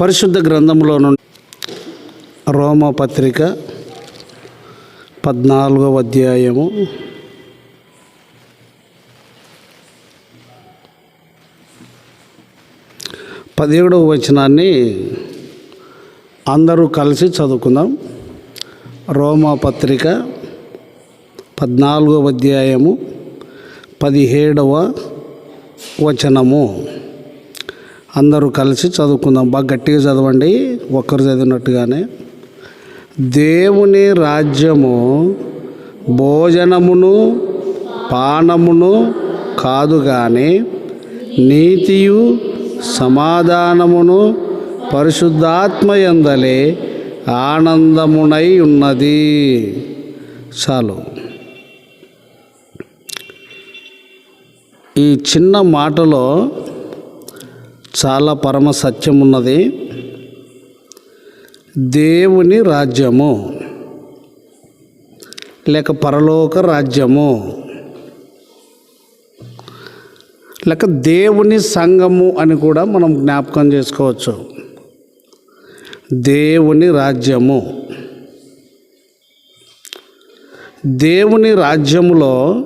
పరిశుద్ధ గ్రంథంలో నుండి రోమపత్రిక పద్నాలుగవ అధ్యాయము. పదిహేడవ వచనాన్ని అందరూ కలిసి చదువుకుందాం. రోమపత్రిక పద్నాలుగవ అధ్యాయము పదిహేడవ వచనము. అందరూ కలిసి చదువుకుందాం. బాగా గట్టిగా చదవండి. ఒక్కరు చదివినట్టుగానే. దేవుని రాజ్యము భోజనమును పానమును కాదు కానీ నీతియు సమాధానమును పరిశుద్ధాత్మయందలే ఆనందమునై ఉన్నది. చాలు. ఈ చిన్న మాటలో చాలా పరమ సత్యం ఉన్నది దేవుని రాజ్యము లేక పరలోక రాజ్యము లేక దేవుని సంఘము అని కూడా మనం జ్ఞాపకం చేసుకోవచ్చు. దేవుని రాజ్యము. దేవుని రాజ్యములో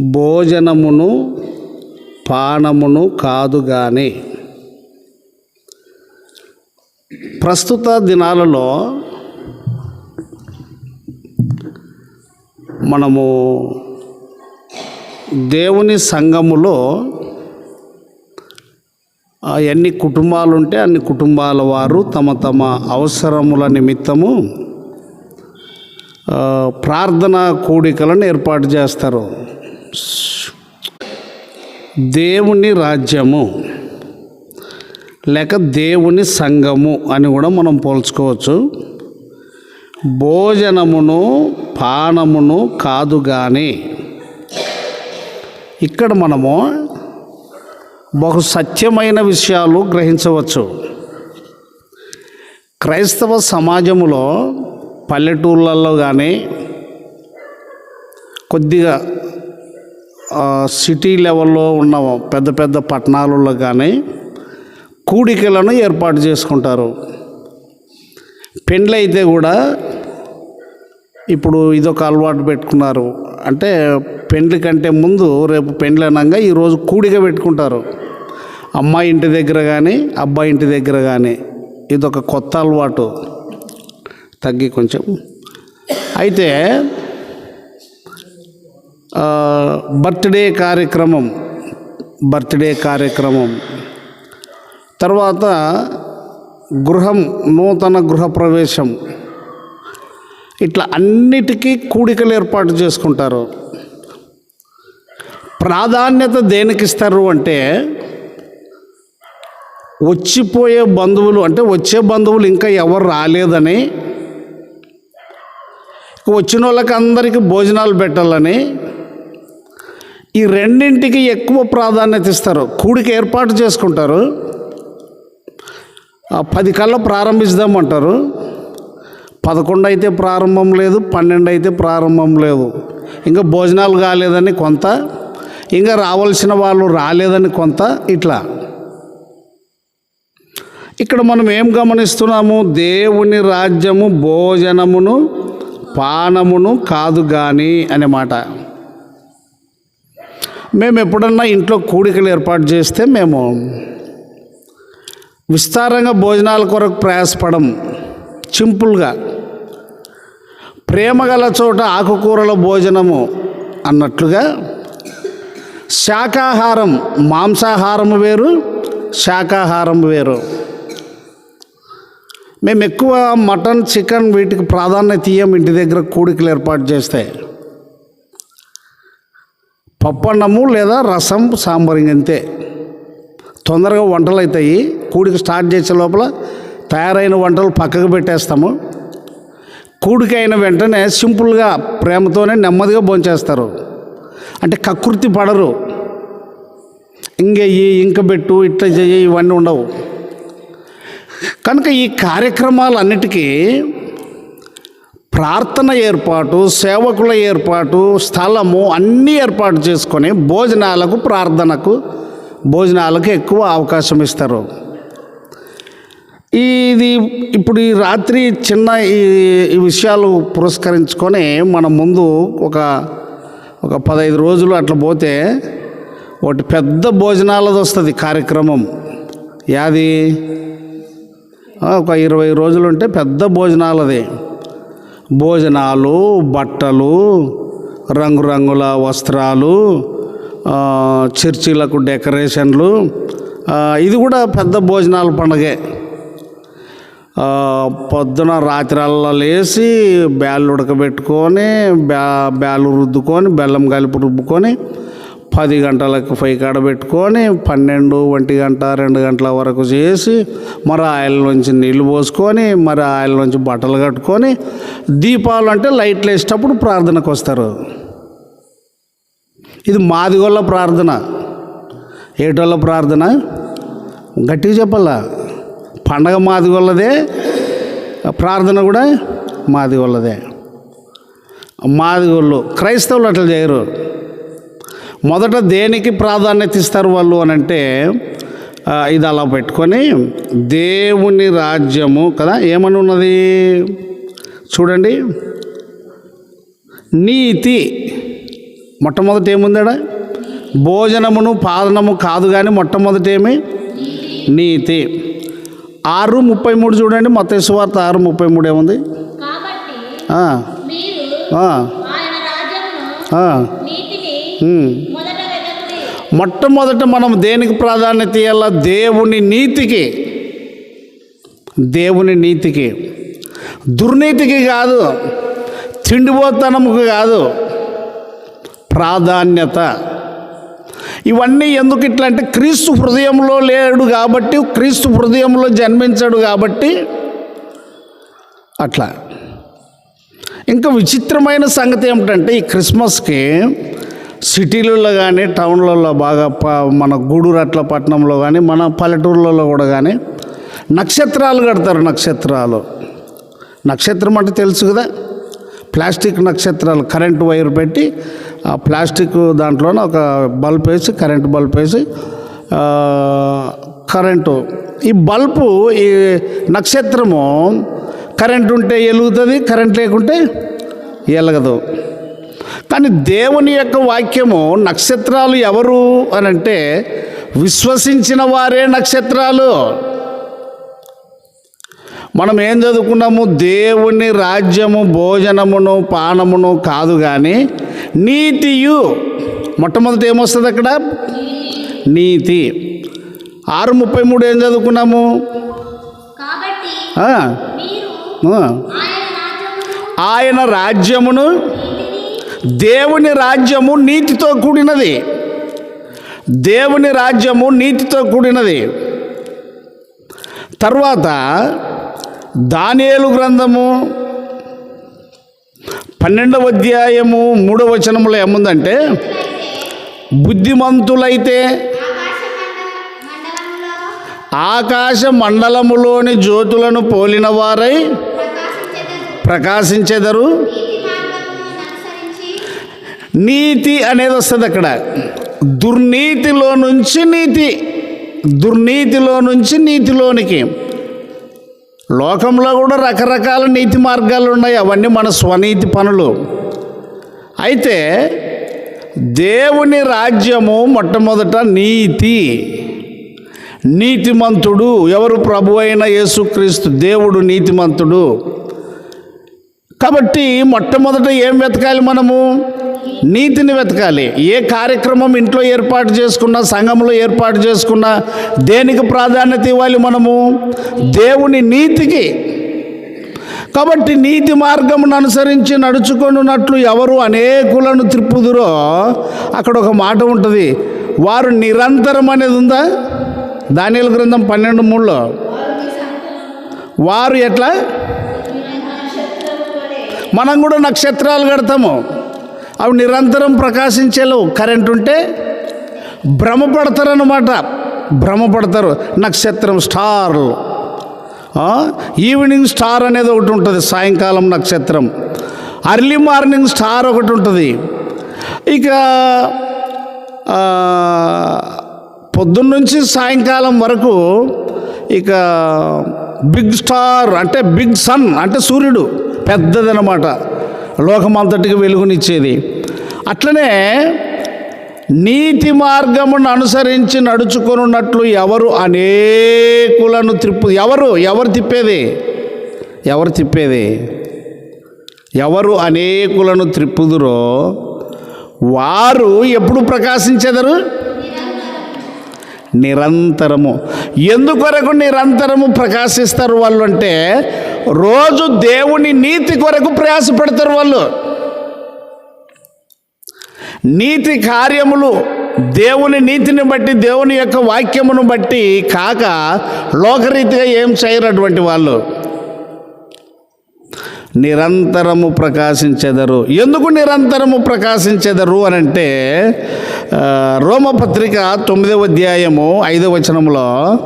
భోజనమును పానమును కాదు కానీ ప్రస్తుత దినాలలో మనము దేవుని సంఘములో ఆ, ఎన్ని కుటుంబాలు ఉంటే అన్ని కుటుంబాల వారు తమ తమ అవసరముల నిమిత్తము ప్రార్థన కూడికలను ఏర్పాటు చేస్తారు. దేవుని రాజ్యము లేక దేవుని సంఘము అని కూడా మనం పోల్చుకోవచ్చు. భోజనమును పానమును కాదు కానీ ఇక్కడ మనము బహు సత్యమైన విషయాలు గ్రహించవచ్చు. క్రైస్తవ సమాజములో పల్లెటూళ్ళల్లో కానీ కొద్దిగా సిటీ లెవెల్లో ఉన్న పెద్ద పెద్ద పట్టణాలలో కానీ కూడికలను ఏర్పాటు చేసుకుంటారు. పెండ్లు అయితే కూడా ఇప్పుడు ఇదొక అలవాటు పెట్టుకున్నారు. అంటే పెండ్లి కంటే ముందు రేపు పెండ్లి అనగా ఈరోజు కూడిక పెట్టుకుంటారు. అమ్మాయి ఇంటి దగ్గర కానీ అబ్బాయి ఇంటి దగ్గర కానీ ఇదొక కొత్త అలవాటు. తగ్గి కొంచెం. అయితే బర్త్డే కార్యక్రమం బర్త్డే కార్యక్రమం. తర్వాత గృహం నూతన గృహ ప్రవేశం. ఇట్లా అన్నిటికీ కూడికలు ఏర్పాటు చేసుకుంటారు. ప్రాధాన్యత దేనికి ఇస్తారు అంటే వచ్చిపోయే బంధువులు అంటే వచ్చే బంధువులు ఇంకా ఎవరు రాలేదని వచ్చిన వాళ్ళకి అందరికీ భోజనాలు పెట్టాలని ఈ రెండింటికి ఎక్కువ ప్రాధాన్యత ఇస్తారు. కూడికి ఏర్పాటు చేసుకుంటారు. పది కల్లా ప్రారంభిస్తామంటారు పదకొండు అయితే ప్రారంభం లేదు పన్నెండు అయితే ప్రారంభం లేదు. ఇంకా భోజనాలు కాలేదని కొంత ఇంకా రావాల్సిన వాళ్ళు రాలేదని కొంత ఇట్లా. ఇక్కడ మనం ఏం గమనిస్తున్నాము? దేవుని రాజ్యము భోజనమును పానమును కాదు కానీ అనే మాట. మేము ఎప్పుడన్నా ఇంట్లో కూడికలు ఏర్పాటు చేస్తే మేము విస్తారంగా భోజనాల కొరకు ప్రయాసపడం సింపుల్గా. ప్రేమ గల చోట ఆకుకూరల భోజనము అన్నట్లుగా శాకాహారం మాంసాహారం వేరు శాకాహారం వేరు. మేము ఎక్కువ మటన్ చికెన్ వీటికి ప్రాధాన్యత ఇయ్యం ఇంటి దగ్గర కూడికలు ఏర్పాటు చేస్తే. పప్పన్నము లేదా రసం సాంబార్ ఇంక అంతే. తొందరగా వంటలు అవుతాయి కూడికి స్టార్ట్ చేసే లోపల తయారైన వంటలు పక్కకు పెట్టేస్తాము. కూడికైన వెంటనే సింపుల్గా ప్రేమతోనే నెమ్మదిగా భోంచేస్తారు. అంటే కకృతి పడరు. ఇంకెయ్యి ఇంక పెట్టు ఇట్లా చెయ్యి ఇవన్నీ ఉండవు. కనుక ఈ కార్యక్రమాలన్నిటికీ ప్రార్థన ఏర్పాటు సేవకుల ఏర్పాటు స్థలము అన్నీ ఏర్పాటు చేసుకొని భోజనాలకు ప్రార్థనకు భోజనాలకు ఎక్కువ అవకాశం ఇస్తారు. ఇది ఇప్పుడు ఈ రాత్రి చిన్న ఈ ఈ విషయాలు పురస్కరించుకొని మన ముందు ఒక ఒక పదహైదు రోజులు అట్లా పోతే ఒకటి పెద్ద భోజనాలది వస్తుంది కార్యక్రమం. యాది? ఒక ఇరవై రోజులు ఉంటే పెద్ద భోజనాలది. భోజనాలు బట్టలు రంగురంగుల వస్త్రాలు చర్చిలకు డెకరేషన్లు ఇది కూడా పెద్ద భోజనాల పండగే. పొద్దున రాత్రల్లా లేచి బ్యాళ్ళు ఉడకబెట్టుకొని బ్యా బ్యాలు రుద్దుకొని బెల్లం కలిపి రుబ్బుకొని పది గంటలకు పై కాడ పెట్టుకొని పన్నెండు ఒంటి గంట రెండు గంటల వరకు చేసి మరి ఆయిల్ నుంచి నీళ్ళు పోసుకొని మరి ఆయిల్ నుంచి బట్టలు కట్టుకొని దీపాలు అంటే లైట్లు వేసేటప్పుడు ప్రార్థనకు వస్తారు. ఇది మాదిగోళ్ళ ప్రార్థన. ఏటోళ్ళ ప్రార్థన? గట్టిగా చెప్పాలా? పండగ మాదిగోళ్ళదే ప్రార్థన కూడా మాదిగోళ్ళదే మాదిగోళ్ళు క్రైస్తవులు అట్లా చేయరు. మొదట దేనికి ప్రాధాన్యత ఇస్తారు వాళ్ళు అని అంటే ఇది అలా పెట్టుకొని దేవుని రాజ్యము కదా ఏమని ఉన్నది? చూడండి. నీతి. మొట్టమొదటి ఏముందాడ భోజనమును పాదనము కాదు కానీ మొట్టమొదటి ఏమి? నీతి. ఆరు ముప్పై మూడు చూడండి మొత్తం సువార్త ఆరు ముప్పై మూడు ఏముంది? మొట్టమొదట మనం దేనికి ప్రాధాన్యత ఇవ్వాల దేవుని నీతికి. దేవుని నీతికి. దుర్నీతికి కాదు తిండిపోతనముకు కాదు ప్రాధాన్యత. ఇవన్నీ ఎందుకు ఇట్లా అంటే క్రీస్తు హృదయంలో లేడు కాబట్టి క్రీస్తు హృదయంలో జన్మించాడు కాబట్టి అట్లా. ఇంకా విచిత్రమైన సంగతి ఏమిటంటే ఈ క్రిస్మస్కి సిటీలలో కానీ టౌన్లలో బాగా ప మన గూడూరు అట్ల పట్టణంలో కానీ మన పల్లెటూర్లలో కూడా కానీ నక్షత్రాలు కడతారు నక్షత్రాలు. నక్షత్రం అంటే తెలుసు కదా? ప్లాస్టిక్ నక్షత్రాలు కరెంట్ వైర్ పెట్టి ఆ ప్లాస్టిక్ దాంట్లోనే ఒక బల్బ్ వేసి కరెంట్ బల్బ్ వేసి కరెంటు. ఈ బల్బు ఈ నక్షత్రము కరెంట్ ఉంటే వెలుగుతుంది కరెంట్ లేకుంటే వెలగదు కానీ దేవుని యొక్క వాక్యము నక్షత్రాలు ఎవరు అని అంటే విశ్వసించిన వారే నక్షత్రాలు. మనం ఏం చదువుకున్నాము? దేవుని రాజ్యము భోజనమును పానమును కాదు కానీ నీతియు. మొట్టమొదటి ఏమొస్తుంది అక్కడ? నీతి. ఆరు ముప్పై మూడు ఏం చదువుకున్నాము. ఆయన రాజ్యమును దేవుని రాజ్యము నీతితో కూడినది. దేవుని రాజ్యము నీతితో కూడినది. తర్వాత దానియేలు గ్రంథము పన్నెండవ అధ్యాయము మూడవ వచనములు ఏముందంటే బుద్ధిమంతులైతే ఆకాశ మండలములోని జ్యోతులను పోలిన వారై ప్రకాశించెదరు. నీతి అనేది వస్తుంది అక్కడ. దుర్నీతిలో నుంచి నీతి. దుర్నీతిలో నుంచి నీతిలోనికి. లోకంలో కూడా రకరకాల నీతి మార్గాలు ఉన్నాయి. అవన్నీ మన స్వనీతి పనులు. అయితే దేవుని రాజ్యము మొట్టమొదట నీతి. నీతిమంతుడు ఎవరు? ప్రభు అయిన యేసుక్రీస్తు దేవుడు నీతిమంతుడు. కాబట్టి మొట్టమొదట ఏం వెతకాలి మనము? నీతిని వెతకాలి. ఏ కార్యక్రమం ఇంట్లో ఏర్పాటు చేసుకున్నా సంఘంలో ఏర్పాటు చేసుకున్నా దేనికి ప్రాధాన్యత ఇవ్వాలి మనము? దేవుని నీతికి. కాబట్టి నీతి మార్గమును అనుసరించి నడుచుకొనున్నట్లు ఎవరు అనేకులను త్రిప్పుదురో అక్కడ ఒక మాట ఉంటుంది. వారు నిరంతరం అనేది ఉందా? దానిల గ్రంథం పన్నెండు మూడులో. వారు ఎట్లా? మనం కూడా నక్షత్రాలు కడతాము. అవి నిరంతరం ప్రకాశించేలేవు కరెంట్ ఉంటే భ్రమపడతారనమాట భ్రమపడతారు. నక్షత్రం స్టార్లు ఈవినింగ్ స్టార్ అనేది ఒకటి ఉంటుంది సాయంకాలం నక్షత్రం. అర్లీ మార్నింగ్ స్టార్ ఒకటి ఉంటుంది. ఇక పొద్దున్నుంచి సాయంకాలం వరకు ఇక బిగ్ స్టార్ అంటే బిగ్ సన్ అంటే సూర్యుడు. పెద్దదనమాట. లోకమంతటికి వెలుగునిచ్చేది. అట్లనే నీతి మార్గమును అనుసరించి నడుచుకున్నట్లు ఎవరు అనేకులను త్రిప్పు ఎవరు ఎవరు తిప్పేది? ఎవరు తిప్పేది? ఎవరు అనేకులను త్రిప్పుదురో వారు ఎప్పుడు ప్రకాశించెదరు? నిరంతరము. ఎందుకొరకు నిరంతరము ప్రకాశిస్తారు వాళ్ళు అంటే రోజు దేవుని నీతి కొరకు ప్రయాసపడతారు వాళ్ళు. నీతి కార్యములు దేవుని నీతిని బట్టి దేవుని యొక్క వాక్యమును బట్టి కాక లోకరీతిగా ఏం చేయనటువంటి వాళ్ళు. నిరంతరము ప్రకాశించెదరు. ఎందుకు నిరంతరము ప్రకాశించెదరు అని అంటే రోమపత్రిక తొమ్మిదవ అధ్యాయము ఐదవ వచనంలో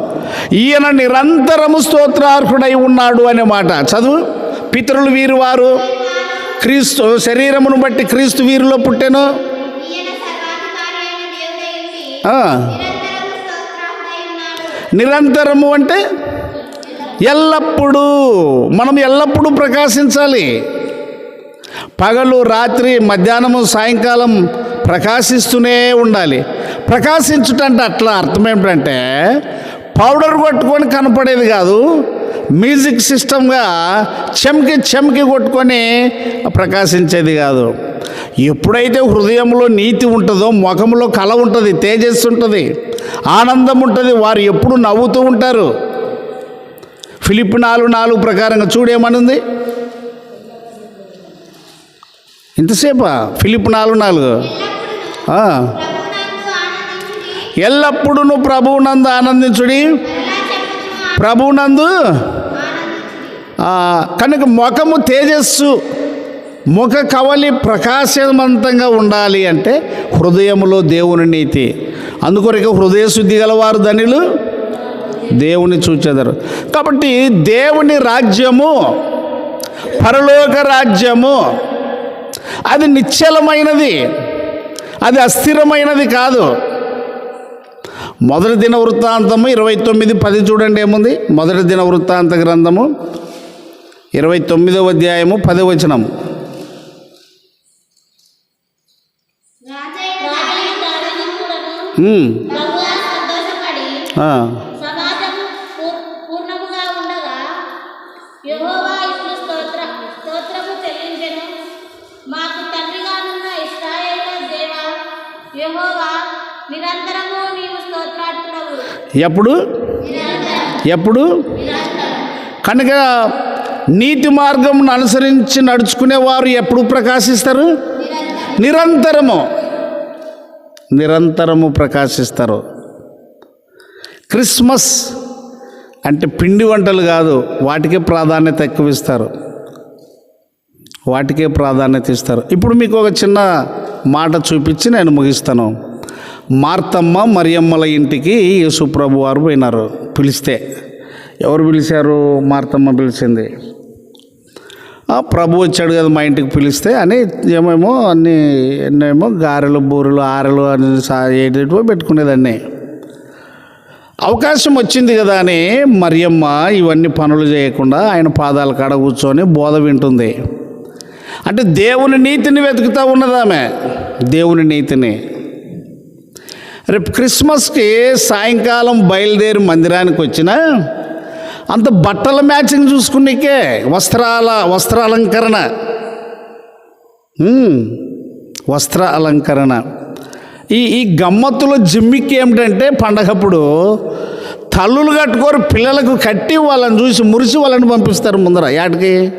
ఈయన నిరంతరము స్తోత్రార్హుడై ఉన్నాడు అనే మాట. చదువు. పితరులు వీరు వారు. క్రీస్తు శరీరమును బట్టి క్రీస్తు వీరిలో పుట్టెను. నిరంతరము నిరంతరము అంటే ఎల్లప్పుడూ. మనం ఎల్లప్పుడూ ప్రకాశించాలి. పగలు రాత్రి మధ్యాహ్నము సాయంకాలం ప్రకాశిస్తూనే ఉండాలి. ప్రకాశించుటంటే అట్లా అర్థం ఏమిటంటే పౌడర్ కొట్టుకొని కనపడేది కాదు. మ్యూజిక్ సిస్టమ్గా చెమ్కి చెమ్కి కొట్టుకొని ప్రకాశించేది కాదు. ఎప్పుడైతే హృదయంలో నీతి ఉంటుందో ముఖంలో కళ ఉంటుంది తేజస్సు ఉంటుంది ఆనందం ఉంటుంది వారు ఎప్పుడు నవ్వుతూ ఉంటారు. ఫిలిప్ నాలుగు నాలుగు ప్రకారంగా చూడేమనుంది? ఇంతసేపా? ఫిలిప్ నాలుగు. నాలుగు ఎల్లప్పుడూ నువ్వు ప్రభువునందు ఆనందించుడి. మరలా ప్రభువునందు కనుక ముఖము తేజస్సు ముఖ కవలి ప్రకాశవంతంగా ఉండాలి అంటే హృదయములో దేవుని నీతి. అందుకొరకు హృదయ శుద్ధి గలవారు ధనులు దేవుని చూచెదరు. కాబట్టి దేవుని రాజ్యము పరలోక రాజ్యము అది నిశ్చలమైనది అది అస్థిరమైనది కాదు. మొదటి దిన వృత్తాంతము ఇరవై తొమ్మిది పది చూడండి ఏముంది? మొదటి దిన వృత్తాంత గ్రంథము ఇరవై తొమ్మిదవ అధ్యాయము పది వచనం రాజైన ఎప్పుడు? ఎప్పుడు? కనుక నీతి మార్గమును అనుసరించి నడుచుకునేవారు ఎప్పుడు ప్రకాశిస్తారు? నిరంతరము. నిరంతరము ప్రకాశిస్తారు. క్రిస్మస్ అంటే పిండి వంటలు కాదు వాటికే ప్రాధాన్యత ఎక్కువ ఇస్తారు వాటికే ప్రాధాన్యత ఇస్తారు. ఇప్పుడు మీకు ఒక చిన్న మాట చూపించి నేను ముగిస్తాను. మార్తమ్మ మరియమ్మల ఇంటికి యేసుప్రభు వారు పోయినారు. పిలిస్తే ఎవరు పిలిచారు? మార్తమ్మ పిలిచింది. ప్రభు వచ్చాడు కదా మా ఇంటికి పిలిస్తే అని ఏమేమో అన్ని ఎన్నేమో గారెలు బూరెలు ఆరెలు అని సా- పెట్టుకునేదాన్ని. అవకాశం వచ్చింది కదా అని మరియమ్మ ఇవన్నీ పనులు చేయకుండా ఆయన పాదాల కాడ కూర్చొని బోధ వింటుంది. అంటే దేవుని నీతిని వెతుకుతూ ఉన్నదామె దేవుని నీతిని. రేపు క్రిస్మస్కి సాయంకాలం బయలుదేరి మందిరానికి వచ్చిన అంత బట్టల మ్యాచింగ్ చూసుకునేకే వస్త్రాల వస్త్ర అలంకరణ వస్త్ర అలంకరణ. ఈ ఈ గమ్మత్తులో జిమ్మిక్ ఏమిటంటే పండగప్పుడు తల్లులు కట్టుకోరు పిల్లలకు కట్టి వాళ్ళని చూసి మురిసి వాళ్ళని పంపిస్తారు ముందర. యాటికి?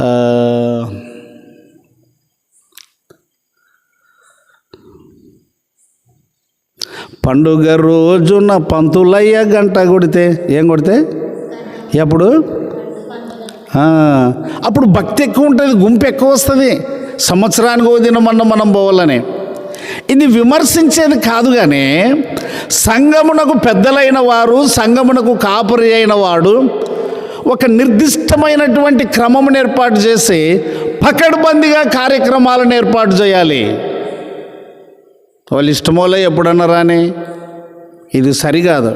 ఆ, పండుగ రోజున పంతులయ్య గంట కొడితే ఏం కొడితే? ఎప్పుడు? అప్పుడు భక్తి ఎక్కువ ఉంటుంది గుంపు ఎక్కువ వస్తుంది. సంవత్సరానికి ఓ దినమన్న మనం పోవాలని. ఇది విమర్శించేది కాదు కానీ సంగమునకు పెద్దలైన వారు సంగమునకు కాపురి అయిన వాడు ఒక నిర్దిష్టమైనటువంటి క్రమమును ఏర్పాటు చేసి పకడ్బందీగా కార్యక్రమాలను ఏర్పాటు చేయాలి. వాళ్ళు ఇష్టమోలే ఎప్పుడన్నా రాని? ఇది సరికాదు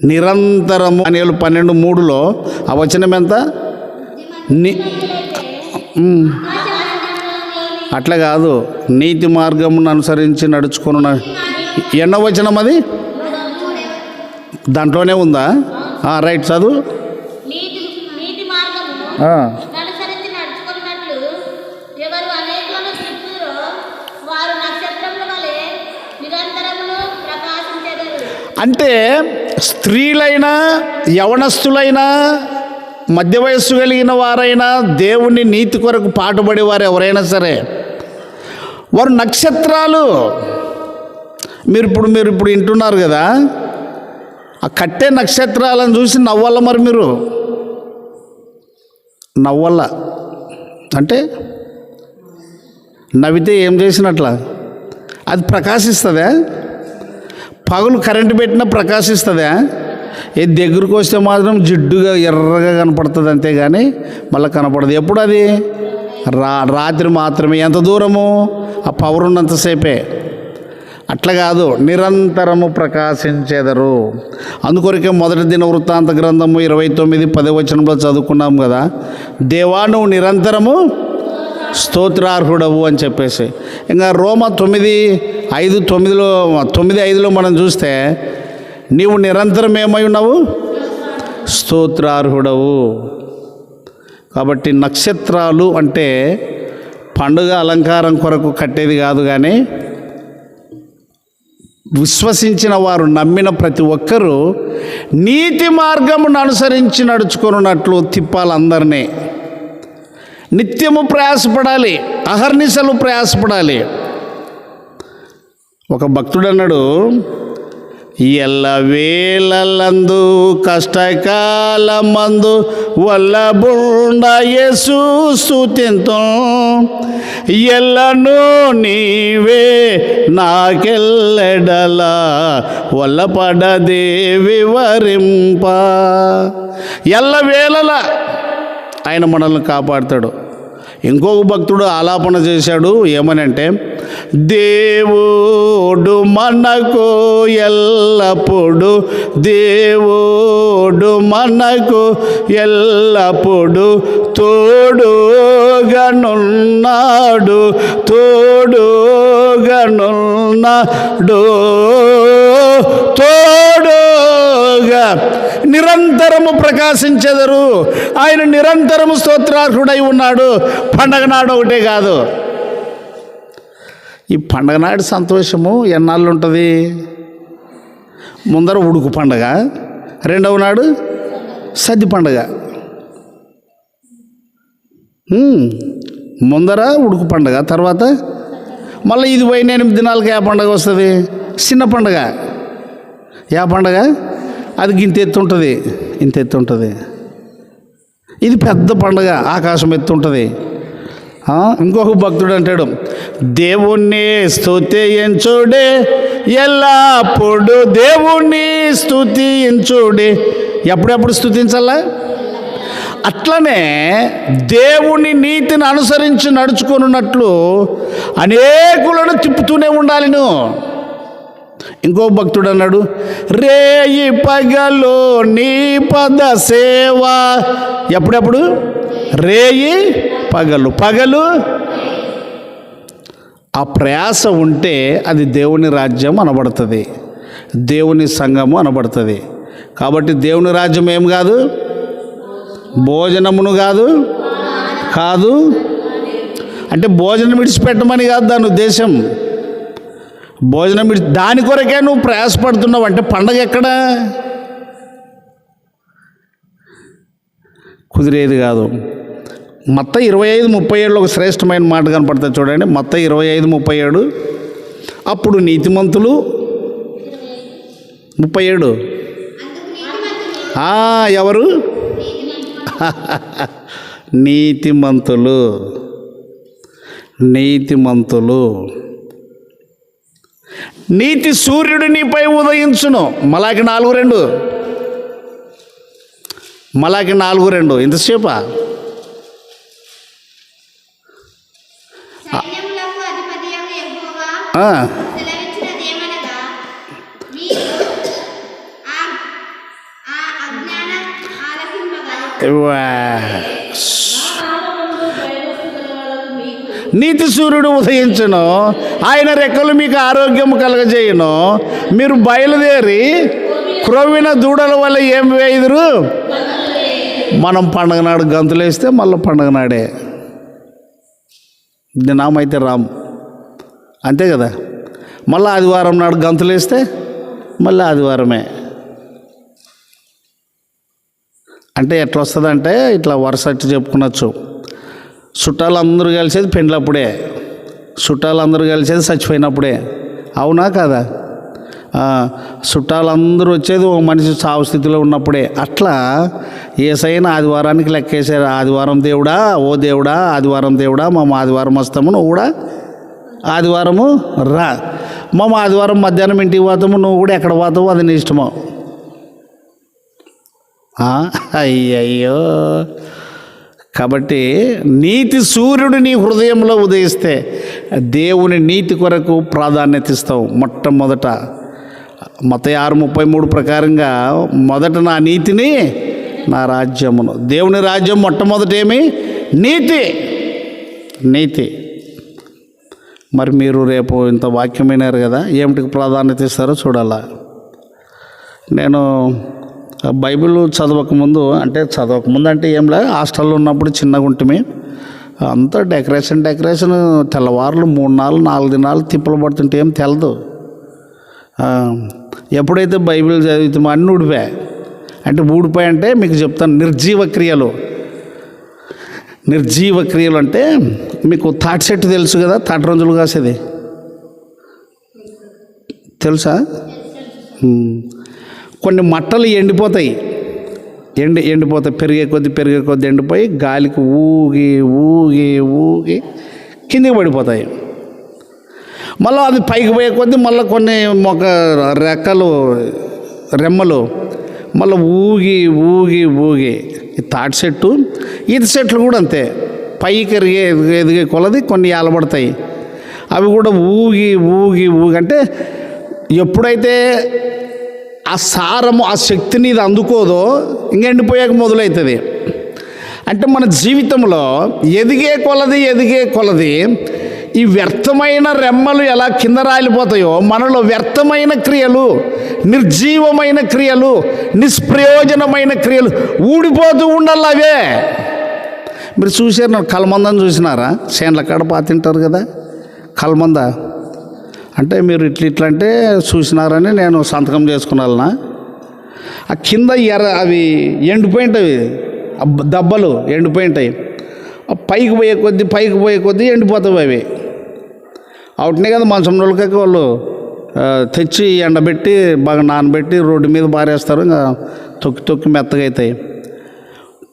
నిరంతరము అనేలు పన్నెండు మూడులో ఆ వచనం ఎంత? ని. అట్లా కాదు. నీతి మార్గమును అనుసరించి నడుచుకున్న ఎన్న వచనం అది? దాంట్లోనే ఉందా? రైట్ చదువు నీతి నీతి మార్గమును ఆ. అనుసరించి నడుచుకున్నట్లు ఎవరు అనేకులను తిప్పురో వారు నక్షత్రముల వలె నిరంతరమును ప్రకాశించెదరు అంటే స్త్రీలైనా యవనస్తులైనా మధ్య వయస్సు కలిగిన వారైనా దేవుని నీతి కొరకు పాటుపడేవారు ఎవరైనా సరే వారు నక్షత్రాలు. మీరు ఇప్పుడు మీరు ఇప్పుడు వింటున్నారు కదా ఆ కట్టే నక్షత్రాలను చూసి నవ్వాల మరి మీరు? నవ్వాల? అంటే నవ్వితే ఏం చేసినట్లా? అది ప్రకాశిస్తుందా? పగలు కరెంటు పెట్టినా ప్రకాశిస్తుందా? ఏ దగ్గరకు వస్తే మాత్రం జిడ్డుగా ఎర్రగా కనపడుతుంది అంతేగాని మళ్ళీ కనపడదు. ఎప్పుడు అది రా రాత్రి మాత్రమే. ఎంత దూరము? ఆ పవర్ ఉన్నంతసేపే అట్లా కాదు నిరంతరము ప్రకాశించేదరు. అందుకొరకే మొదటి దిన వృత్తాంత గ్రంథము ఇరవై తొమ్మిది పది వచనంలో చదువుకున్నాం కదా. దేవా నువ్వు నిరంతరము స్తోత్రార్హుడవు అని చెప్పేసి. ఇంకా రోమ తొమ్మిది ఐదు తొమ్మిదిలో తొమ్మిది ఐదులో మనం చూస్తే నీవు నిరంతరం ఏమై ఉన్నావు? స్తోత్రార్హుడవు. కాబట్టి నక్షత్రాలు అంటే పండుగ అలంకారం కొరకు కట్టేది కాదు కానీ విశ్వసించిన వారు నమ్మిన ప్రతి ఒక్కరూ నీతి మార్గమును అనుసరించి నడుచుకున్నట్లు తిప్పాలందరినీ. నిత్యము ప్రయాసపడాలి అహర్నిశలు ప్రయాసపడాలి. ఒక భక్తుడు అన్నాడు ఎల్ల వేలందు కష్టకాలమందు వల్లబుండ యేసు స్థుతింతో ఎల్లను నీవే నాకెల్లెడలా వల్లపడదే వివరింప ఎల్ల వేళల ఆయన మనల్ని కాపాడుతాడు. ఇంకొక భక్తుడు ఆలాపన చేశాడు ఏమనంటే దేవుడు మనకు ఎల్లప్పుడు దేవుడు మనకు ఎల్లప్పుడు తోడుగనున్నాడు తోడుగనున్నాడు తోడుగా నిరంతరము ప్రకాశించెదరు. ఆయన నిరంతరము స్తోత్రార్హుడై ఉన్నాడు. పండగ నాడు ఒకటే కాదు. ఈ పండగ నాడు సంతోషము ఎన్నాళ్ళు ఉంటుంది ముందర ఉడుకు పండగ రెండవ నాడు సద్ది పండగ. ముందర ఉడుకు పండగ తర్వాత మళ్ళీ ఇది పోయిన ఎనిమిది దినాలకి ఏ పండగ వస్తుంది? చిన్న పండగ. ఏ పండగ? అది ఇంత ఎత్తు ఉంటుంది. ఇంత ఎత్తు ఉంటుంది. ఇది పెద్ద పండగ ఆకాశం ఎత్తు ఉంటుంది. ఇంకొక భక్తుడు అంటాడు దేవుణ్ణి స్తుతించుడే ఎల్లప్పుడు దేవుణ్ణి స్తుతించుడే. ఎప్పుడెప్పుడు స్థుతించాలా అట్లనే దేవుని నీతిని అనుసరించి నడుచుకున్నట్లు అనేకులను తిప్పుతూనే ఉండాలి నువ్వు. ఇంకో భక్తుడు అన్నాడు రేయి పగలు నీ పద సేవ. ఎప్పుడెప్పుడు? రేయి పగలు. పగలు? ఆ ప్రయాస ఉంటే అది దేవుని రాజ్యం అనబడుతుంది దేవుని సంఘము అనబడుతుంది. కాబట్టి దేవుని రాజ్యం ఏం కాదు? భోజనమును కాదు? కాదు. అంటే భోజనం విడిచిపెట్టమని కాదు దాని ఉద్దేశం. భోజనం దాని కొరకే నువ్వు ప్రయాసపడుతున్నావు అంటే పండగ ఎక్కడా? కుదిరేది కాదు. మొత్త ఇరవై ఐదు ముప్పై ఏడులో ఒక శ్రేష్టమైన మాట కనపడుతుంది చూడండి. మొత్త ఇరవై ఐదు ముప్పై ఏడు. అప్పుడు నీతిమంతులు ముప్పై ఏడు. ఎవరు? నీతిమంతులు. నీతిమంతులు. నీతి సూర్యుడు నీపై ఉదయించును. మలాకి నాలుగు రెండు. మలాకి నాలుగు రెండు. ఇంతసేపా? వా నీతి సూర్యుడు ఉదయించును. ఆయన రెక్కలు మీకు ఆరోగ్యం కలగజేయును. మీరు బయలుదేరి క్రొవ్విన దూడల వల్ల ఏం వేయుదురు? మనం పండగ నాడు గంతులు వేస్తే మళ్ళీ పండగ నాడే. దినామైతే రామ్. అంతే కదా? మళ్ళీ ఆదివారం నాడు గంతులు వేస్తే మళ్ళీ ఆదివారమే. అంటే ఎట్లా వస్తుందంటే ఇట్లా వరుస చెప్పుకునొచ్చు. చుట్టాలందరూ కలిసేది పెండ్లప్పుడే. చుట్టాలందరూ కలిసేది చచ్చిపోయినప్పుడే. అవునా కదా? చుట్టాలందరూ వచ్చేది ఓ మనిషి సావు స్థితిలో ఉన్నప్పుడే. అట్లా ఏసైన ఆదివారానికి లెక్కేసారు ఆదివారం దేవుడా? ఓ దేవుడా? ఆదివారం దేవుడా? మా ఆదివారం వస్తాము నువ్వు కూడా ఆదివారము రా. మా ఆదివారం మధ్యాహ్నం ఇంటికి పోతాము నువ్వు కూడా ఎక్కడ పోతావు అది నీ ఇష్టమో. అయ్యయ్యో. కాబట్టి నీతి సూర్యుడు నీ హృదయంలో ఉదయిస్తే దేవుని నీతి కొరకు ప్రాధాన్యత ఇస్తావు మొట్టమొదట. మత ఆరు ముప్పై మూడు ప్రకారంగా మొదట నా నీతిని నా రాజ్యమును. దేవుని రాజ్యం మొట్టమొదట ఏమి? నీతి. నీతి. మరి మీరు రేపు ఇంత వాక్యమైనారు కదా ఏమిటికి ప్రాధాన్యత ఇస్తారో చూడాలా. నేను బైబిల్ చదవకముందు అంటే చదవకముందు అంటే ఏం లేదు హాస్టల్లో ఉన్నప్పుడు చిన్నగా ఉంటుంది అంతా డెకరేషన్ డెకరేషన్ తెల్లవారులు మూడు నాలుగు నాలుగు దినాలు తిప్పలు పడుతుంటే ఏం తెలదు. ఎప్పుడైతే బైబిల్ చదువుతామో అన్నీ ఊడిపోయాయి అంటే ఊడిపోయి అంటే మీకు చెప్తాను నిర్జీవ క్రియలు. నిర్జీవ క్రియలు అంటే మీకు తాటి చెట్టు తెలుసు కదా తాటి రోజులు కాసేది. తెలుసా. కొన్ని మట్టలు ఎండిపోతాయి. ఎండి ఎండిపోతాయి. పెరిగే కొద్దీ పెరిగే కొద్దీ ఎండిపోయి గాలికి ఊగి ఊగి ఊగి కిందికి పడిపోతాయి. మళ్ళీ అది పైకి పోయే కొద్దీ మళ్ళీ కొన్ని మొక్క రెక్కలు రెమ్మలు మళ్ళీ ఊగి ఊగి ఊగి ఈ తాటి చెట్టు ఈత చెట్లు కూడా అంతే. పైకి ఎరిగే ఎదిగే కొలది కొన్ని ఏలబడతాయి. అవి కూడా ఊగి ఊగి ఊగి అంటే ఎప్పుడైతే ఆ సారము ఆ శక్తిని ఇది అందుకోదో ఇంక ఎండిపోయాక మొదలవుతుంది అంటే మన జీవితంలో ఎదిగే కొలది ఎదిగే కొలది ఈ వ్యర్థమైన రెమ్మలు ఎలా కింద రాలిపోతాయో మనలో వ్యర్థమైన క్రియలు నిర్జీవమైన క్రియలు నిష్ప్రయోజనమైన క్రియలు ఊడిపోతూ ఉండాలి అవే. మీరు చూసారు నా కలమందని చూసినారా? చేన్ల కాడ పాతింటారు కదా? కలమంద అంటే మీరు ఇట్లా ఇట్లా అంటే చూసినారని నేను సంతకం చేసుకున్నానా ఆ కింద ఎర్ర అవి ఎండిపోయింటాయి ఆ దెబ్బలు ఎండిపోయింటాయి. ఆ పైకి పోయే కొద్దీ పైకి పోయే కొద్దీ ఎండిపోతాయి అవి. అవుట్నే కదా మంచం రోజులకి వాళ్ళు తెచ్చి ఎండబెట్టి బాగా నానబెట్టి రోడ్డు మీద పారేస్తారు ఇంకా తొక్కి తొక్కి మెత్తగా అవుతాయి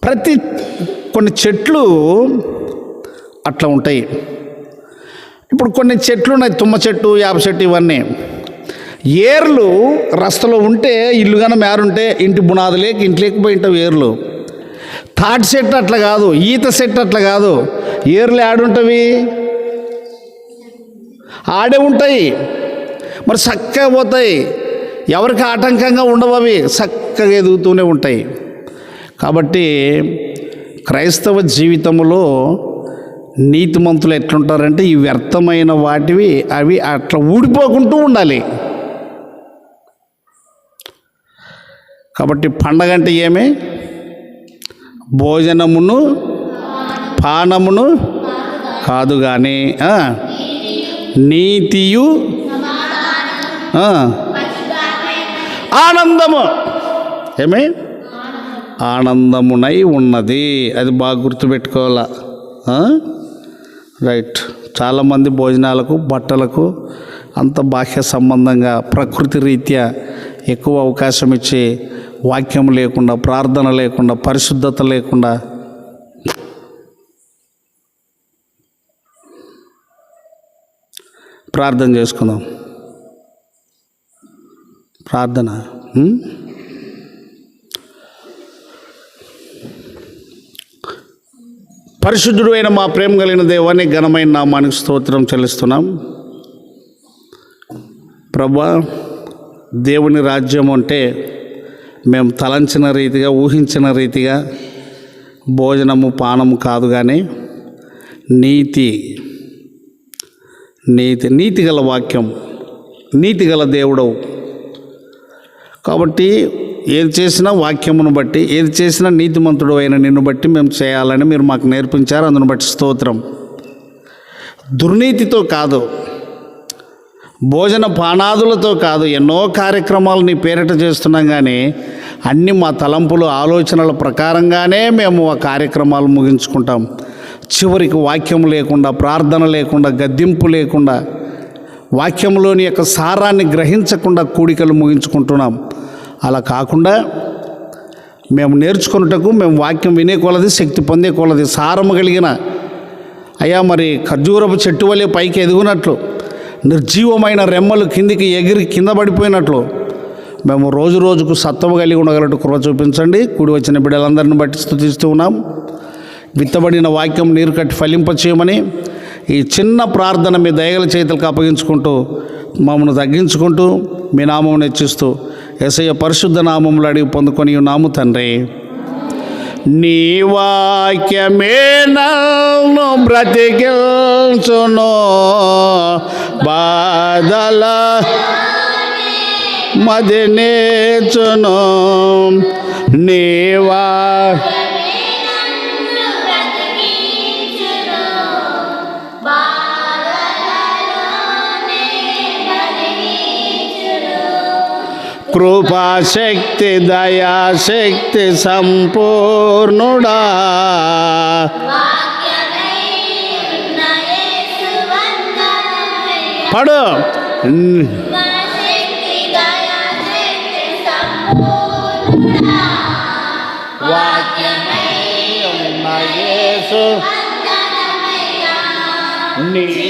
ప్రతి కొన్ని చెట్లు అట్లా ఉంటాయి. ఇప్పుడు కొన్ని చెట్లు ఉన్నాయి తుమ్మ చెట్టు యాప చెట్టు ఇవన్నీ. ఏర్లు రస్తలో ఉంటే ఇల్లు కానీ మేరుంటే ఇంటి బునాదులేకి ఇంట్లోకి పోయింటావు ఏర్లు. తాటి చెట్టు అట్లా కాదు ఈత చెట్టు అట్లా కాదు. ఏర్లు ఆడుంటవి? ఆడే ఉంటాయి. మరి చక్కగా పోతాయి. ఎవరికి ఆటంకంగా ఉండవు అవి చక్కగా ఎదుగుతూనే ఉంటాయి. కాబట్టి క్రైస్తవ జీవితంలో నీతిమంతులు ఎట్లుంటారంటే ఈ వ్యర్థమైన వాటివి అవి అట్లా ఊడిపోకుంటూ ఉండాలి. కాబట్టి పండగ అంటే ఏమి? భోజనమును పానమును కాదు కానీ నీతియు ఆనందము. ఏమి? ఆనందమునై ఉన్నది. అది బాగా గుర్తుపెట్టుకోవాలా? రైట్. చాలామంది భోజనాలకు బట్టలకు అంత బాహ్య సంబంధంగా ప్రకృతి రీత్యా ఎక్కువ అవకాశం ఇచ్చి వాక్యం లేకుండా ప్రార్థన లేకుండా పరిశుద్ధత లేకుండా ప్రార్థన చేసుకుందాం. ప్రార్థన పరిశుద్ధుడు అయిన మా ప్రేమ కలిగిన దేవాన్ని ఘనమైన నామానికి స్తోత్రం చెల్లిస్తున్నాం. ప్రభా దేవుని రాజ్యం అంటే మేము తలంచిన రీతిగా ఊహించిన రీతిగా భోజనము పానము కాదు కానీ నీతి నీతి నీతి గల వాక్యం నీతి గల దేవుడవు. కాబట్టి ఏది చేసినా వాక్యమును బట్టి ఏది చేసినా నీతిమంతుడు అయిన నిన్ను బట్టి మేము చేయాలని మీరు మాకు నేర్పించారు. అందును బట్టి స్తోత్రం. దుర్నీతితో కాదు భోజన పానాదులతో కాదు ఎన్నో కార్యక్రమాలు నీ పేరిట చేస్తున్నాం కానీ అన్ని మా తలంపులు ఆలోచనల ప్రకారంగానే మేము ఆ కార్యక్రమాలు ముగించుకుంటాం. చివరికి వాక్యం లేకుండా ప్రార్థన లేకుండా గద్దింపు లేకుండా వాక్యంలోని యొక్క సారాన్ని గ్రహించకుండా కూడికలు ముగించుకుంటున్నాం. అలా కాకుండా మేము నేర్చుకున్నటకు మేము వాక్యం వినే కొలది శక్తి పొందే కొలది సారము కలిగిన అయ్యా మరి ఖర్జూరపు చెట్టు వలె పైకి ఎదుగునట్లు నిర్జీవమైన రెమ్మలు కిందికి ఎగిరి కింద పడిపోయినట్లు మేము రోజు రోజుకు సత్వము కలిగి ఉండగలట్టు కృప చూపించండి. కూడి వచ్చిన బిడ్డలందరిని బట్టి స్థుతిస్తూ ఉన్నాం. విత్తబడిన వాక్యం నీరు కట్టి ఫలింప చేయమని ఈ చిన్న ప్రార్థన మీ దయగల చేతులకు అప్పగించుకుంటూ మమ్మల్ని తగ్గించుకుంటూ మీ నామం హెచ్చిస్తూ ఎసయ పరిశుద్ధ నామంలో అడిగి పొందుకొని ఉన్నాము తండ్రి. నీ వాక్యమే నన్ను బ్రతికిల్చును బాధల మది నేర్చును నీ వా కృపాశక్తి దయాశక్తి సంపూర్ణుడా పడు యేసు నీ వా